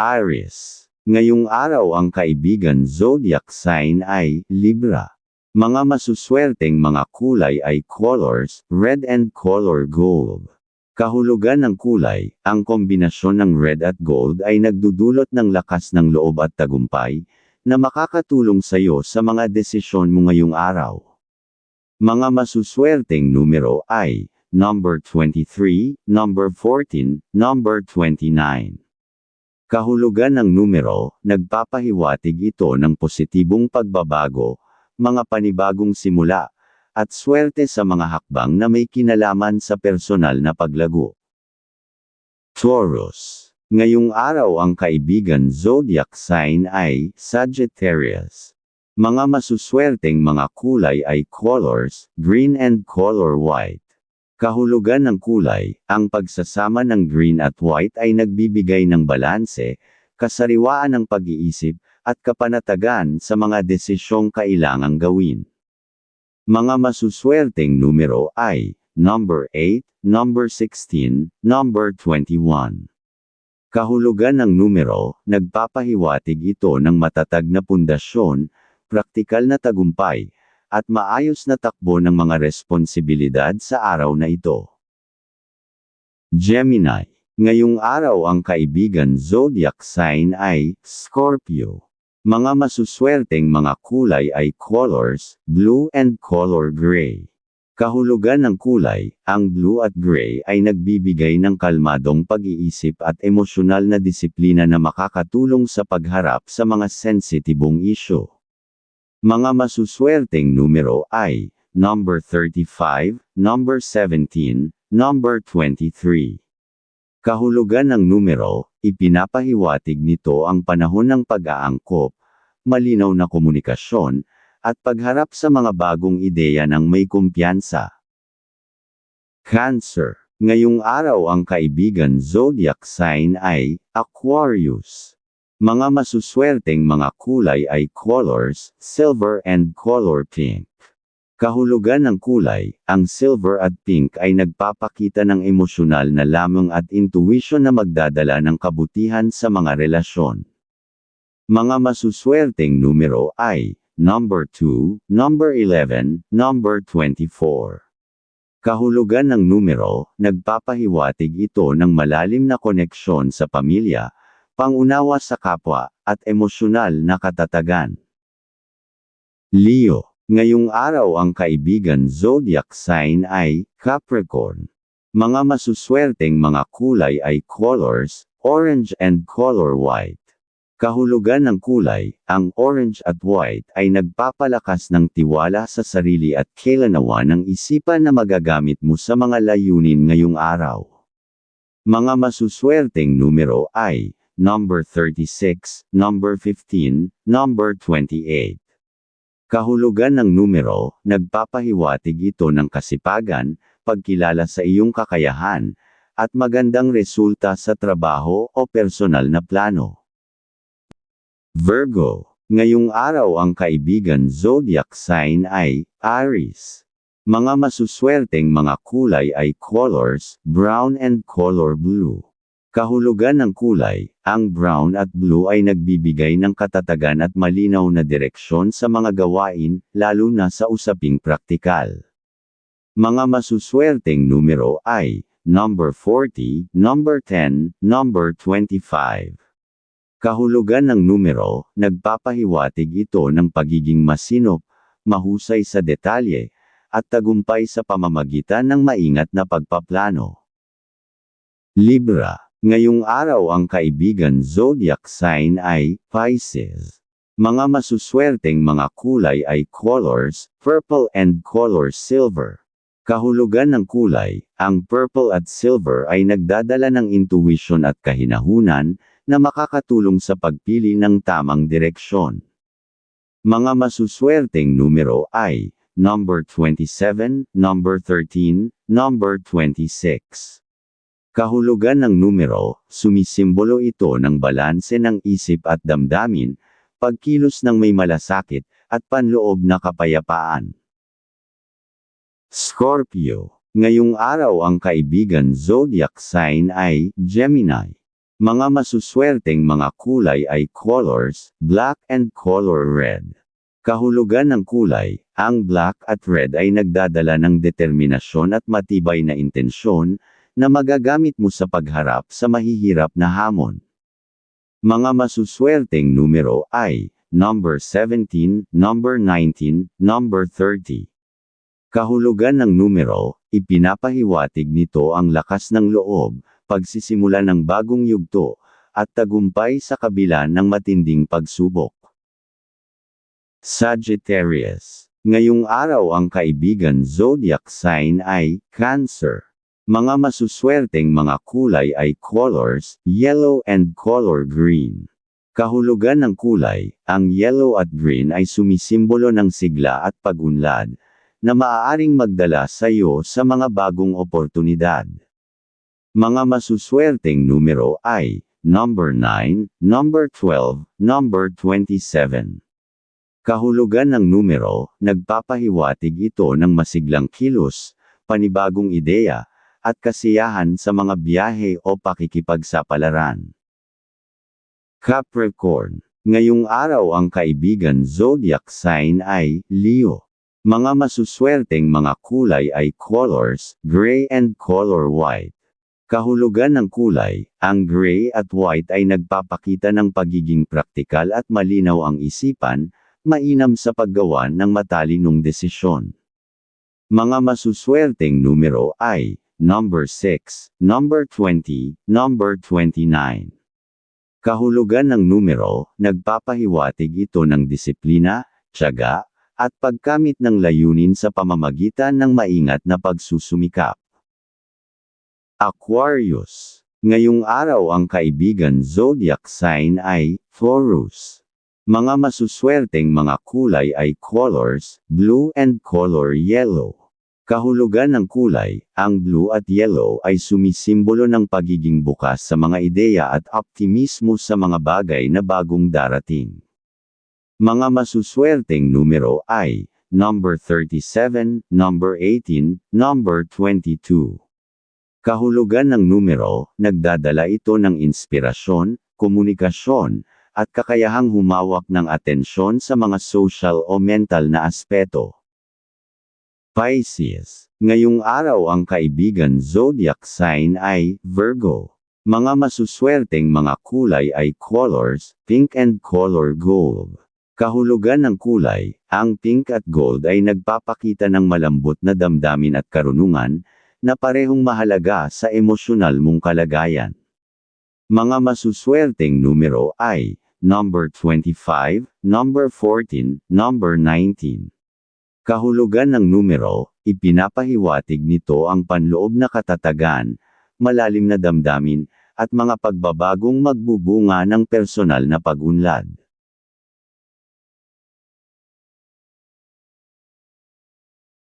Aries. Ngayong araw ang kaibigan zodiac sign ay Libra. Mga masuswerteng mga kulay ay colors, red and color gold. Kahulugan ng kulay, ang kombinasyon ng red at gold ay nagdudulot ng lakas ng loob at tagumpay, na makakatulong sa iyo sa mga desisyon mo ngayong araw. Mga masuswerteng numero ay, number 23, number 14, number 29. Kahulugan ng numero, nagpapahiwatig ito ng positibong pagbabago, mga panibagong simula, at swerte sa mga hakbang na may kinalaman sa personal na paglago. Taurus. Ngayong araw ang kaibigan zodiac sign ay Sagittarius. Mga masuswerteng mga kulay ay colors, green and color white. Kahulugan ng kulay, ang pagsasama ng green at white ay nagbibigay ng balanse, kasariwaan ng pag-iisip, at kapanatagan sa mga desisyong kailangang gawin. Mga masuswerteng numero ay, number 8, number 16, number 21. Kahulugan ng numero, nagpapahiwatig ito ng matatag na pundasyon, praktikal na tagumpay, at maayos na takbo ng mga responsibilidad sa araw na ito. Gemini. Ngayong araw ang kaibigan zodiac sign ay Scorpio. Mga masuswerteng mga kulay ay colors, blue and color gray. Kahulugan ng kulay, ang blue at gray ay nagbibigay ng kalmadong pag-iisip at emosyonal na disiplina na makakatulong sa pagharap sa mga sensitibong isyo. Mga masuswerteng numero ay, number 35, number 17, number 23. Kahulugan ng numero, ipinapahiwatig nito ang panahon ng pag-aangkop, malinaw na komunikasyon, at pagharap sa mga bagong ideya ng may kumpiyansa. Cancer. Ngayong araw ang kaibigan zodiac sign ay Aquarius. Mga masuswerteng mga kulay ay colors, silver and color pink. Kahulugan ng kulay, ang silver at pink ay nagpapakita ng emosyonal na lamang at intuition na magdadala ng kabutihan sa mga relasyon. Mga masuswerteng numero ay, number 2, number 11, number 24. Kahulugan ng numero, nagpapahiwatig ito ng malalim na koneksyon sa pamilya, pangunawa sa kapwa, at emosyonal na katatagan. Leo Ngayong araw ang kaibigan zodiac sign ay Capricorn. Mga masuswerteng mga kulay ay colors, orange and color white. Kahulugan ng kulay, ang orange at white ay nagpapalakas ng tiwala sa sarili at kailanawa ng isipan na magagamit mo sa mga layunin ngayong araw. Mga masuswerteng numero ay, number 36, number 15, number 28. Kahulugan ng numero, nagpapahiwatig ito ng kasipagan, pagkilala sa iyong kakayahan, at magandang resulta sa trabaho o personal na plano. Virgo. Ngayong araw ang kaibigan zodiac sign ay Aries. Mga masuswerteng mga kulay ay colors, brown and color blue. Kahulugan ng kulay, ang brown at blue ay nagbibigay ng katatagan at malinaw na direksyon sa mga gawain, lalo na sa usaping praktikal. Mga masuswerteng numero ay, number 40, number 10, number 25. Kahulugan ng numero, nagpapahiwatig ito ng pagiging masinop, mahusay sa detalye, at tagumpay sa pamamagitan ng maingat na pagpaplano. Libra Ngayong araw ang kaibigan zodiac sign ay Pisces. Mga masuswerteng mga kulay ay colors, purple and color silver. Kahulugan ng kulay, ang purple at silver ay nagdadala ng intuition at kahinahunan, na makakatulong sa pagpili ng tamang direksyon. Mga masuswerteng numero ay, number 27, number 13, number 26. Kahulugan ng numero, sumisimbolo ito ng balanse ng isip at damdamin, pagkilos ng may malasakit, at panloob na kapayapaan. Scorpio. Ngayong araw ang kaibigan zodiac sign ay Gemini. Mga masuswerteng mga kulay ay colors, black and color red. Kahulugan ng kulay, ang black at red ay nagdadala ng determinasyon at matibay na intensyon, na magagamit mo sa pagharap sa mahihirap na hamon. Mga masuswerteng numero ay, number 17, number 19, number 30. Kahulugan ng numero, ipinapahiwatig nito ang lakas ng loob, pagsisimula ng bagong yugto, at tagumpay sa kabila ng matinding pagsubok. Sagittarius. Ngayong araw ang kaibigan zodiac sign ay Cancer. Mga masuswerteng mga kulay ay colors, yellow and color green. Kahulugan ng kulay, ang yellow at green ay sumisimbolo ng sigla at pagunlad, na maaaring magdala sa iyo sa mga bagong oportunidad. Mga masuswerteng numero ay, number 9, number 12, number 27. Kahulugan ng numero, nagpapahiwatig ito ng masiglang kilos, panibagong ideya, at kasiyahan sa mga biyahe o pakikipagsapalaran. Capricorn. Ngayong araw ang kaibigan zodiac sign ay Leo. Mga masuswerteng mga kulay ay colors, gray and color white. Kahulugan ng kulay, ang gray at white ay nagpapakita ng pagiging praktikal at malinaw ang isipan, mainam sa paggawa ng matalinong desisyon. Mga masuswerteng numero ay number 6, number 20, number 29. Kahulugan ng numero, nagpapahiwatig ito ng disiplina, tiyaga, at pagkamit ng layunin sa pamamagitan ng maingat na pagsusumikap. Aquarius. Ngayong araw ang kaibigan zodiac sign ay Taurus. Mga masuswerteng mga kulay ay colors, blue and color yellow. Kahulugan ng kulay, ang blue at yellow ay sumisimbolo ng pagiging bukas sa mga ideya at optimismo sa mga bagay na bagong darating. Mga masuswerteng numero ay, number 37, number 18, number 22. Kahulugan ng numero, nagdadala ito ng inspirasyon, komunikasyon, at kakayahang humawak ng atensyon sa mga social o mental na aspeto. Pisces. Ngayong araw ang kaibigan zodiac sign ay Virgo. Mga masuswerteng mga kulay ay colors, pink and color gold. Kahulugan ng kulay, ang pink at gold ay nagpapakita ng malambot na damdamin at karunungan, na parehong mahalaga sa emosyonal mong kalagayan. Mga masuswerteng numero ay, number 25, number 14, number 19. Kahulugan ng numero, ipinapahiwatig nito ang panloob na katatagan, malalim na damdamin, at mga pagbabagong magbubunga ng personal na pagunlad.